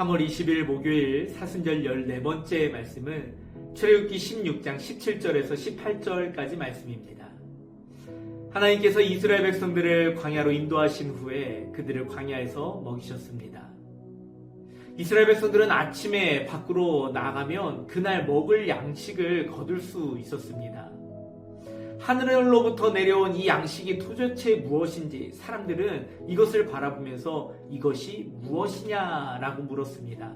3월 20일 목요일 사순절 14번째 말씀은 출애굽기 16장 17절에서 18절까지 말씀입니다. 하나님께서 이스라엘 백성들을 광야로 인도하신 후에 그들을 광야에서 먹이셨습니다. 이스라엘 백성들은 아침에 밖으로 나가면 그날 먹을 양식을 거둘 수 있었습니다. 하늘로부터 내려온 이 양식이 도대체 무엇인지 사람들은 이것을 바라보면서 이것이 무엇이냐라고 물었습니다.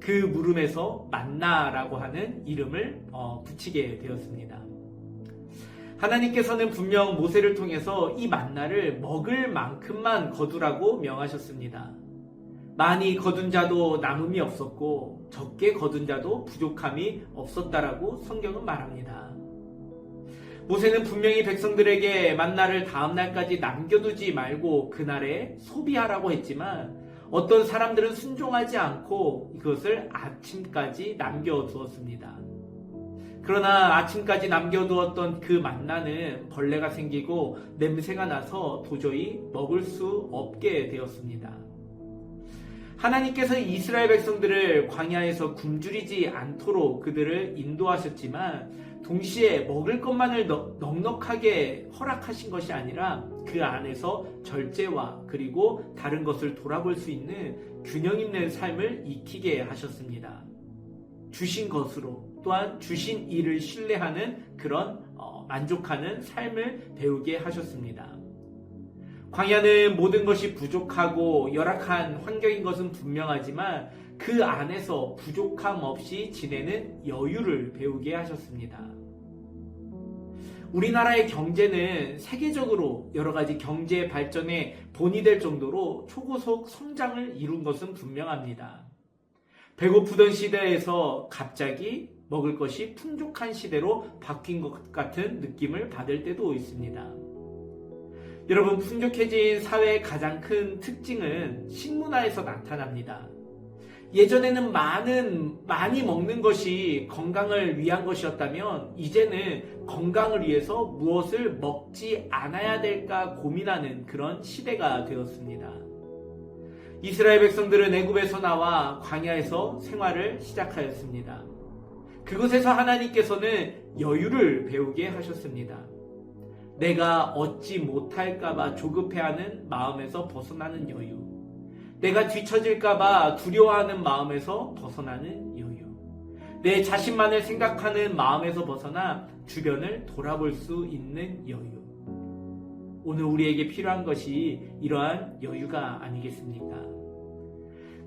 그 물음에서 만나라고 하는 이름을 어, 붙이게 되었습니다. 하나님께서는 분명 모세를 통해서 이 만나를 먹을 만큼만 거두라고 명하셨습니다. 많이 거둔 자도 남음이 없었고 적게 거둔 자도 부족함이 없었다라고 성경은 말합니다. 모세는 분명히 백성들에게 만나를 다음 날까지 남겨두지 말고 그날에 소비하라고 했지만 어떤 사람들은 순종하지 않고 이것을 아침까지 남겨두었습니다. 그러나 아침까지 남겨두었던 그 만나는 벌레가 생기고 냄새가 나서 도저히 먹을 수 없게 되었습니다. 하나님께서 이스라엘 백성들을 광야에서 굶주리지 않도록 그들을 인도하셨지만 동시에 먹을 것만을 넉넉하게 허락하신 것이 아니라 그 안에서 절제와 그리고 다른 것을 돌아볼 수 있는 균형 있는 삶을 익히게 하셨습니다. 주신 것으로 또한 주신 일을 신뢰하는 그런 어, 만족하는 삶을 배우게 하셨습니다. 광야는 모든 것이 부족하고 열악한 환경인 것은 분명하지만 그 안에서 부족함 없이 지내는 여유를 배우게 하셨습니다. 우리나라의 경제는 세계적으로 여러 가지 경제 발전의 본이 될 정도로 초고속 성장을 이룬 것은 분명합니다. 배고프던 시대에서 갑자기 먹을 것이 풍족한 시대로 바뀐 것 같은 느낌을 받을 때도 있습니다. 여러분, 풍족해진 사회의 가장 큰 특징은 식문화에서 나타납니다. 예전에는 많은, 많이 먹는 것이 건강을 위한 것이었다면, 이제는 건강을 위해서 무엇을 먹지 않아야 될까 고민하는 그런 시대가 되었습니다. 이스라엘 백성들은 애굽에서 나와 광야에서 생활을 시작하였습니다. 그곳에서 하나님께서는 여유를 배우게 하셨습니다. 내가 얻지 못할까봐 조급해하는 마음에서 벗어나는 여유. 내가 뒤처질까봐 두려워하는 마음에서 벗어나는 여유. 내 자신만을 생각하는 마음에서 벗어나 주변을 돌아볼 수 있는 여유. 오늘 우리에게 필요한 것이 이러한 여유가 아니겠습니까?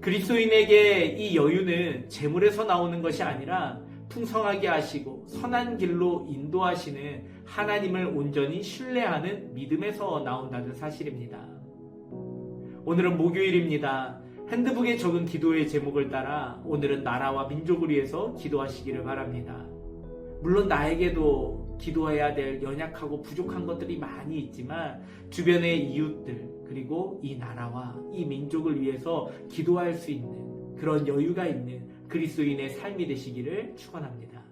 그리스도인에게 이 여유는 재물에서 나오는 것이 아니라 풍성하게 하시고 선한 길로 인도하시는 하나님을 온전히 신뢰하는 믿음에서 나온다는 사실입니다. 오늘은 목요일입니다. 핸드북에 적은 기도의 제목을 따라 오늘은 나라와 민족을 위해서 기도하시기를 바랍니다. 물론 나에게도 기도해야 될 연약하고 부족한 것들이 많이 있지만 주변의 이웃들 그리고 이 나라와 이 민족을 위해서 기도할 수 있는 그런 여유가 있는 그리스도인의 삶이 되시기를 축원합니다.